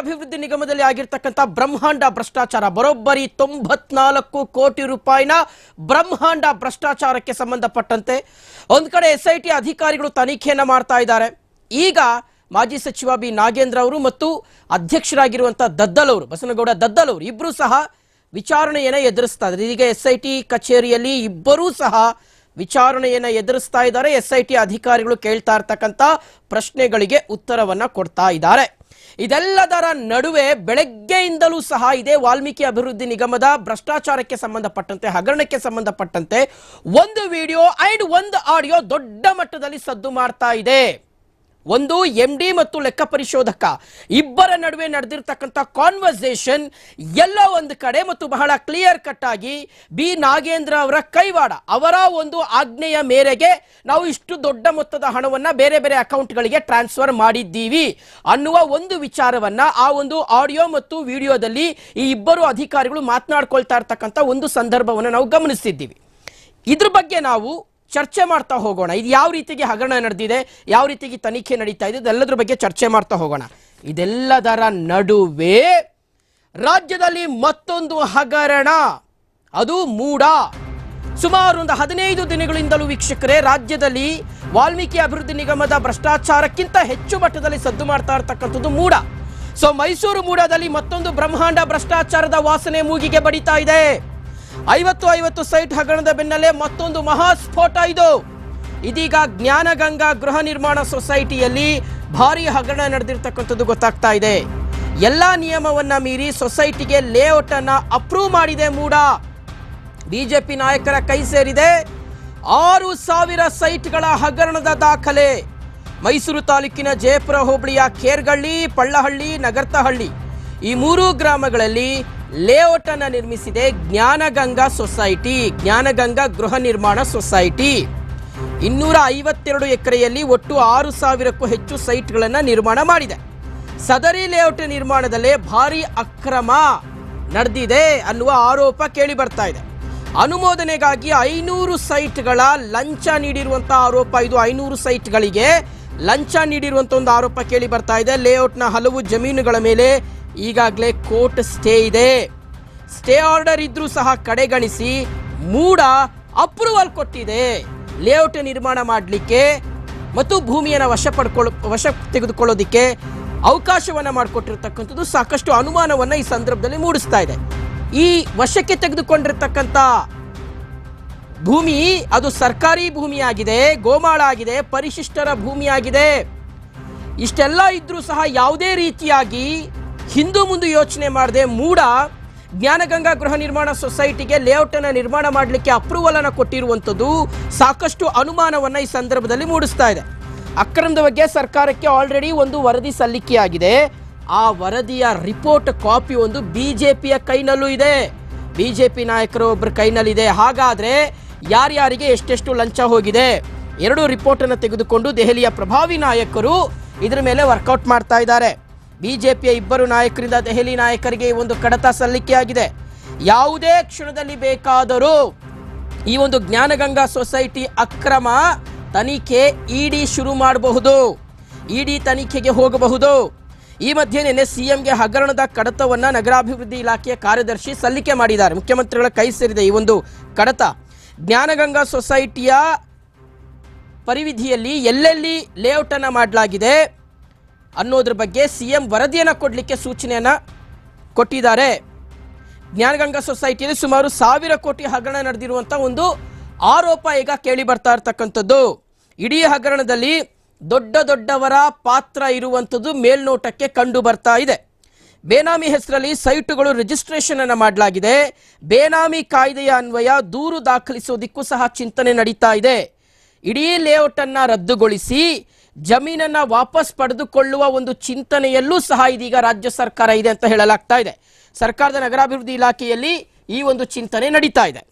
ಅಭಿವೃದ್ಧಿ ನಿಗಮದಲ್ಲಿ ಆಗಿರ್ತಕ್ಕಂಥ ಬ್ರಹ್ಮಾಂಡ ಭ್ರಷ್ಟಾಚಾರ, ಬರೋಬ್ಬರಿ ತೊಂಬತ್ನಾಲ್ಕು ಕೋಟಿ ರೂಪಾಯಿನ ಬ್ರಹ್ಮಾಂಡ ಭ್ರಷ್ಟಾಚಾರಕ್ಕೆ ಸಂಬಂಧಪಟ್ಟಂತೆ ಒಂದು ಕಡೆ ಎಸ್ ಅಧಿಕಾರಿಗಳು ತನಿಖೆಯನ್ನ ಮಾಡ್ತಾ ಇದ್ದಾರೆ. ಈಗ ಮಾಜಿ ಸಚಿವ ಬಿ ನಾಗೇಂದ್ರ ಅವರು ಮತ್ತು ಅಧ್ಯಕ್ಷರಾಗಿರುವಂಥ ದದ್ದಲ್ ಅವರು, ಬಸನಗೌಡ ದದ್ದಲ್ ಅವರು ಇಬ್ಬರೂ ಸಹ ವಿಚಾರಣೆಯನ್ನ ಎದುರಿಸ್ತಾ ಇದ್ದಾರೆ. ಈಗ ಎಸ್ ಐ ಟಿ ಕಚೇರಿಯಲ್ಲಿ ಇಬ್ಬರೂ ಸಹ ವಿಚಾರಣೆಯನ್ನ ಎದುರಿಸ್ತಾ ಇದ್ದಾರೆ. ಎಸ್ ಐ ಟಿ ಅಧಿಕಾರಿಗಳು ಕೇಳ್ತಾ ಇರ್ತಕ್ಕಂಥ ಪ್ರಶ್ನೆಗಳಿಗೆ ಉತ್ತರವನ್ನ ಕೊಡ್ತಾ ಇದ್ದಾರೆ. ಇದೆಲ್ಲದರ ನಡುವೆ ಬೆಳಗ್ಗೆಯಿಂದಲೂ ಸಹ ಇದೇ ವಾಲ್ಮೀಕಿ ಅಭಿವೃದ್ಧಿ ನಿಗಮದ ಭ್ರಷ್ಟಾಚಾರಕ್ಕೆ ಸಂಬಂಧಪಟ್ಟಂತೆ, ಹಗರಣಕ್ಕೆ ಸಂಬಂಧಪಟ್ಟಂತೆ ಒಂದು ವಿಡಿಯೋ ಅಂಡ್ ಒಂದು ಆಡಿಯೋ ದೊಡ್ಡ ಮಟ್ಟದಲ್ಲಿ ಸದ್ದು ಮಾಡ್ತಾ ಇದೆ. ಒಂದು ಎಂ ಡಿ ಮತ್ತು ಲೆಕ್ಕ ಪರಿಶೋಧಕ. ಇಬ್ಬರ ನಡುವೆ ನಡೆದಿರ್ತಕ್ಕಂಥ ಕಾನ್ವರ್ಸೇಷನ್ ಎಲ್ಲ ಒಂದು ಕಡೆ ಮತ್ತು ಬಹಳ ಕ್ಲಿಯರ್ ಕಟ್ ಆಗಿ ಬಿ ನಾಗೇಂದ್ರ ಅವರ ಕೈವಾಡ, ಅವರ ಒಂದು ಆಜ್ಞೆಯ ಮೇರೆಗೆ ನಾವು ಇಷ್ಟು ದೊಡ್ಡ ಮೊತ್ತದ ಹಣವನ್ನು ಬೇರೆ ಬೇರೆ ಅಕೌಂಟ್ಗಳಿಗೆ ಟ್ರಾನ್ಸ್ಫರ್ ಮಾಡಿದ್ದೀವಿ ಅನ್ನುವ ಒಂದು ವಿಚಾರವನ್ನ ಆ ಒಂದು ಆಡಿಯೋ ಮತ್ತು ವಿಡಿಯೋದಲ್ಲಿ ಈ ಇಬ್ಬರು ಅಧಿಕಾರಿಗಳು ಮಾತನಾಡ್ಕೊಳ್ತಾ ಇರ್ತಕ್ಕಂಥ ಒಂದು ಸಂದರ್ಭವನ್ನು ನಾವು ಗಮನಿಸಿದ್ದೀವಿ ಇದ್ರ ಬಗ್ಗೆ ನಾವು ಚರ್ಚೆ ಮಾಡ್ತಾ ಹೋಗೋಣ. ಇದು ಯಾವ ರೀತಿಗೆ ಹಗರಣ ನಡೆದಿದೆ, ಯಾವ ರೀತಿಗೆ ತನಿಖೆ ನಡೀತಾ ಇದೆ, ಇದೆಲ್ಲದರ ಬಗ್ಗೆ ಚರ್ಚೆ ಮಾಡ್ತಾ ಹೋಗೋಣ. ಇದೆಲ್ಲದರ ನಡುವೆ ರಾಜ್ಯದಲ್ಲಿ ಮತ್ತೊಂದು ಹಗರಣ. ಅದು ಮೂಡ. ಸುಮಾರು ಒಂದು ಹದಿನೈದು ದಿನಗಳಿಂದಲೂ ವೀಕ್ಷಕರೇ, ರಾಜ್ಯದಲ್ಲಿ ವಾಲ್ಮೀಕಿ ಅಭಿವೃದ್ಧಿ ನಿಗಮದ ಭ್ರಷ್ಟಾಚಾರಕ್ಕಿಂತ ಹೆಚ್ಚು ಮಟ್ಟದಲ್ಲಿ ಸದ್ದು ಮಾಡ್ತಾ ಇರತಕ್ಕಂಥದ್ದು ಮೂಡ. ಸೊ ಮೈಸೂರು ಮೂಡದಲ್ಲಿ ಮತ್ತೊಂದು ಬ್ರಹ್ಮಾಂಡ ಭ್ರಷ್ಟಾಚಾರದ ವಾಸನೆ ಮೂಗಿಗೆ ಬಡಿತಾ ಇದೆ. ಐವತ್ತು ಐವತ್ತು ಸೈಟ್ ಹಗರಣದ ಬೆನ್ನಲ್ಲೇ ಮತ್ತೊಂದು ಮಹಾಸ್ಫೋಟ ಇದು. ಇದೀಗ ಜ್ಞಾನಗಂಗಾ ಗೃಹ ನಿರ್ಮಾಣ ಸೊಸೈಟಿಯಲ್ಲಿ ಭಾರಿ ಹಗರಣ ನಡೆದಿರ್ತಕ್ಕಂಥದ್ದು ಗೊತ್ತಾಗ್ತಾ ಇದೆ. ಎಲ್ಲ ನಿಯಮವನ್ನ ಮೀರಿ ಸೊಸೈಟಿಗೆ ಲೇಔಟ್ ಅನ್ನ ಅಪ್ರೂವ್ ಮಾಡಿದೆ ಮೂಡ. ಬಿಜೆಪಿ ನಾಯಕರ ಕೈ ಸೇರಿದೆ. ಆರು ಸಾವಿರ ಸೈಟ್ಗಳ ಹಗರಣದ ದಾಖಲೆ. ಮೈಸೂರು ತಾಲೂಕಿನ ಜಯಪುರ ಹೋಬಳಿಯ ಕೇರ್ಗಳ್ಳಿ ಪಳ್ಳಹಳ್ಳಿ, ನಗರ್ತಹಳ್ಳಿ ಈ ಮೂರು ಗ್ರಾಮಗಳಲ್ಲಿ ಲೇಔಟ್ ಅನ್ನ ನಿರ್ಮಿಸಿದೆ ಜ್ಞಾನಗಂಗಾ ಸೊಸೈಟಿ, ಜ್ಞಾನಗಂಗಾ ಗೃಹ ನಿರ್ಮಾಣ ಸೊಸೈಟಿ. ಇನ್ನೂರ ಐವತ್ತೆರಡು ಎಕರೆಯಲ್ಲಿ ಒಟ್ಟು ಆರು ಸಾವಿರಕ್ಕೂ ಹೆಚ್ಚು ಸೈಟ್ಗಳನ್ನು ನಿರ್ಮಾಣ ಮಾಡಿದೆ. ಸದರಿ ಲೇಔಟ್ ನಿರ್ಮಾಣದಲ್ಲೇ ಭಾರಿ ಅಕ್ರಮ ನಡೆದಿದೆ ಅನ್ನುವ ಆರೋಪ ಕೇಳಿ ಬರ್ತಾ ಇದೆ. ಅನುಮೋದನೆಗಾಗಿ ಐನೂರು ಸೈಟ್ಗಳ ಲಂಚ ನೀಡಿರುವಂತಹ ಆರೋಪ ಇದು. ಐನೂರು ಸೈಟ್ಗಳಿಗೆ ಲಂಚ ನೀಡಿರುವಂತ ಒಂದು ಆರೋಪ ಕೇಳಿ ಬರ್ತಾ ಇದೆ. ಲೇಔಟ್ನ ಹಲವು ಜಮೀನುಗಳ ಮೇಲೆ ಈಗಾಗಲೇ ಕೋರ್ಟ್ ಸ್ಟೇ ಇದೆ. ಸ್ಟೇ ಆರ್ಡರ್ ಇದ್ರೂ ಸಹ ಕಡೆಗಣಿಸಿ ಮೂಡ ಅಪ್ರೂವಲ್ ಕೊಟ್ಟಿದೆ. ಲೇಔಟ್ ನಿರ್ಮಾಣ ಮಾಡಲಿಕ್ಕೆ ಮತ್ತು ಭೂಮಿಯನ್ನು ವಶ ಪಡ್ಕೊಳ್ಳೋ ವಶ ತೆಗೆದುಕೊಳ್ಳೋದಿಕ್ಕೆ ಅವಕಾಶವನ್ನ ಮಾಡಿಕೊಟ್ಟಿರ್ತಕ್ಕಂಥದ್ದು ಸಾಕಷ್ಟು ಅನುಮಾನವನ್ನ ಈ ಸಂದರ್ಭದಲ್ಲಿ ಮೂಡಿಸ್ತಾ ಇದೆ. ಈ ವಶಕ್ಕೆ ತೆಗೆದುಕೊಂಡಿರ್ತಕ್ಕಂಥ ಭೂಮಿ, ಅದು ಸರ್ಕಾರಿ ಭೂಮಿಯಾಗಿದೆ ಗೋಮಾಳ ಆಗಿದೆ ಪರಿಶಿಷ್ಟರ ಭೂಮಿಯಾಗಿದೆ. ಇಷ್ಟೆಲ್ಲ ಇದ್ರೂ ಸಹ ಯಾವುದೇ ರೀತಿಯಾಗಿ ಹಿಂದೂ ಮುಂದೆ ಯೋಚನೆ ಮಾಡದೆ ಮೂಡ ಜ್ಞಾನಗಂಗಾ ಗೃಹ ನಿರ್ಮಾಣ ಸೊಸೈಟಿಗೆ ಲೇಔಟ್ ಅನ್ನ ನಿರ್ಮಾಣ ಮಾಡಲಿಕ್ಕೆ ಅಪ್ರೂವಲ್ ಅನ್ನ ಕೊಟ್ಟಿರುವಂಥದ್ದು ಸಾಕಷ್ಟು ಅನುಮಾನವನ್ನ ಈ ಸಂದರ್ಭದಲ್ಲಿ ಮೂಡಿಸ್ತಾ ಇದೆ. ಅಕ್ರಮದ ಬಗ್ಗೆ ಸರ್ಕಾರಕ್ಕೆ ಆಲ್ರೆಡಿ ಒಂದು ವರದಿ ಸಲ್ಲಿಕೆಯಾಗಿದೆ. ಆ ವರದಿಯ ರಿಪೋರ್ಟ್ ಕಾಪಿ ಒಂದು ಪಿಯ ಕೈನಲ್ಲೂ ಇದೆ. ಬಿಜೆಪಿ ನಾಯಕರು ಒಬ್ಬರ ಕೈನಲ್ಲಿದೆ. ಹಾಗಾದ್ರೆ ಯಾರ್ಯಾರಿಗೆ ಎಷ್ಟೆಷ್ಟು ಲಂಚ ಹೋಗಿದೆ? ಎರಡು ರಿಪೋರ್ಟ್ ಅನ್ನು ತೆಗೆದುಕೊಂಡು ದೆಹಲಿಯ ಪ್ರಭಾವಿ ನಾಯಕರು ಇದರ ಮೇಲೆ ವರ್ಕೌಟ್ ಮಾಡ್ತಾ ಇದ್ದಾರೆ. ಬಿಜೆಪಿಯ ಇಬ್ಬರು ನಾಯಕರಿಂದ ದೆಹಲಿ ನಾಯಕರಿಗೆ ಒಂದು ಕಡತ ಸಲ್ಲಿಕೆಯಾಗಿದೆ. ಯಾವುದೇ ಕ್ಷಣದಲ್ಲಿ ಬೇಕಾದರೂ ಈ ಒಂದು ಜ್ಞಾನಗಂಗಾ ಸೊಸೈಟಿ ಅಕ್ರಮ ತನಿಖೆ ಇಡಿ ಶುರು ಮಾಡಬಹುದು. ಇಡಿ ತನಿಖೆಗೆ ಹೋಗಬಹುದು. ಈ ಮಧ್ಯೆ ನಿನ್ನೆ ಸಿಎಂಗೆ ಹಗರಣದ ಕಡತವನ್ನು ನಗರಾಭಿವೃದ್ಧಿ ಇಲಾಖೆಯ ಕಾರ್ಯದರ್ಶಿ ಸಲ್ಲಿಕೆ ಮಾಡಿದ್ದಾರೆ. ಮುಖ್ಯಮಂತ್ರಿಗಳ ಕೈ ಸೇರಿದೆ ಈ ಒಂದು ಕಡತ ಜ್ಞಾನಗಂಗಾ ಸೊಸೈಟಿಯ ಪರಿವಿಧಿಯಲ್ಲಿ ಎಲ್ಲೆಲ್ಲಿ ಲೇಔಟನ್ನು ಮಾಡಲಾಗಿದೆ ಅನ್ನೋದ್ರ ಬಗ್ಗೆ ಸಿ ಎಂ ವರದಿಯನ್ನು ಕೊಡಲಿಕ್ಕೆ ಸೂಚನೆಯನ್ನು ಕೊಟ್ಟಿದ್ದಾರೆ. ಜ್ಞಾನಗಂಗಾ ಸೊಸೈಟಿಯಲ್ಲಿ ಸುಮಾರು ಸಾವಿರ ಕೋಟಿ ಹಗರಣ ನಡೆದಿರುವಂಥ ಒಂದು ಆರೋಪ ಈಗ ಕೇಳಿ ಬರ್ತಾ ಇರ್ತಕ್ಕಂಥದ್ದು. ಇಡೀ ಹಗರಣದಲ್ಲಿ ದೊಡ್ಡ ದೊಡ್ಡವರ ಪಾತ್ರ ಇರುವಂಥದ್ದು ಮೇಲ್ನೋಟಕ್ಕೆ ಕಂಡು ಬರ್ತಾ ಇದೆ. ಬೇನಾಮಿ ಹೆಸರಲ್ಲಿ ಸೈಟುಗಳು ರಿಜಿಸ್ಟ್ರೇಷನ್ ಅನ್ನು ಮಾಡಲಾಗಿದೆ. ಬೇನಾಮಿ ಕಾಯ್ದೆಯ ಅನ್ವಯ ದೂರು ದಾಖಲಿಸೋದಿಕ್ಕೂ ಸಹ ಚಿಂತನೆ ನಡೀತಾ ಇದೆ. ಇಡೀ ಲೇಔಟ್ ಅನ್ನ ರದ್ದುಗೊಳಿಸಿ ಜಮೀನನ್ನ ವಾಪಸ್ ಪಡೆದುಕೊಳ್ಳುವ ಒಂದು ಚಿಂತನೆಯಲ್ಲೂ ಸಹ ಇದೀಗ ರಾಜ್ಯ ಸರ್ಕಾರ ಇದೆ ಅಂತ ಹೇಳಲಾಗ್ತಾ ಇದೆ. ಸರ್ಕಾರದ ನಗರಾಭಿವೃದ್ಧಿ ಇಲಾಖೆಯಲ್ಲಿ ಈ ಒಂದು ಚಿಂತನೆ ನಡೀತಾ ಇದೆ.